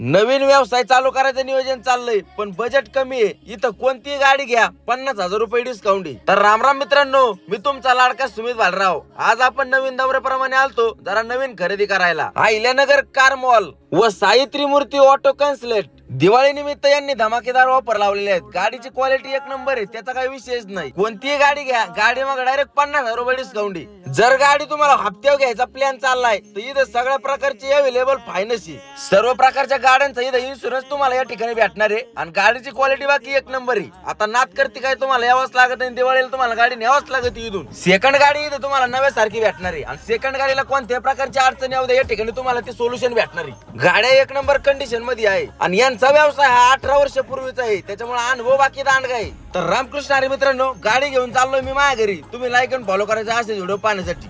नवीन व्यवसाय चालू करायचं नियोजन चाललंय पण बजेट कमी आहे. इथं कोणतीही गाडी घ्या पन्नास हजार रुपये डिस्काउंट आहे. तर रामराम मित्रांनो मी तुमचा लाडका सुमित भालराव. आज आपण नवीन दौऱ्याप्रमाणे आलतो जरा नवीन खरेदी करायला. अहिल्यानगर कार मॉल व सावित्री मूर्ती ऑटो कन्सलेट दिवाळी निमित्त यांनी धमाकेदार ऑफर लावलेले आहेत. गाडीची क्वालिटी एक नंबर आहे त्याचा काही विशेष नाही. कोणतीही गाडी घ्या गाडी मग डायरेक्ट पन्नास हजार रुपये डिस्काउंट जर गाडी तुम्हाला हप्त्यावर घ्यायचा प्लॅन चाललाय तर इथं सगळ्या प्रकारची अवेलेबल फायनान्स आहे. सर्व प्रकारच्या गाड्यांचा इथं इन्शुरन्स तुम्हाला या ठिकाणी भेटणार आहे. आणि गाडीची क्वालिटी बाकी एक नंबर आहे. आता नात करते काय तुम्हाला? यावंच लागत नाही. दिवाळीला तुम्हाला गाडी न्यावंच लागत इथून. सेकंड गाडी इथं तुम्हाला नव्यासारखी भेटणार आहे. आणि सेकंड गाडीला कोणत्याही प्रकारची अडचणी येऊ या ठिकाणी तुम्हाला ते सोल्युशन भेटणार आहे. गाड्या एक नंबर कंडिशनमध्ये आहे. आणि यांचा व्यवसाय हा अठरा वर्षापूर्वीचा आहे. त्याच्यामुळे अनुभव बाकी दांडगा आहे तर रामकृष्ण अरे मित्रांनो गाडी घेऊन चाललोय मी माझ्या घरी. तुम्ही लाईक आणि फॉलो करायचा असेल व्हिडिओ पाहण्यासाठी.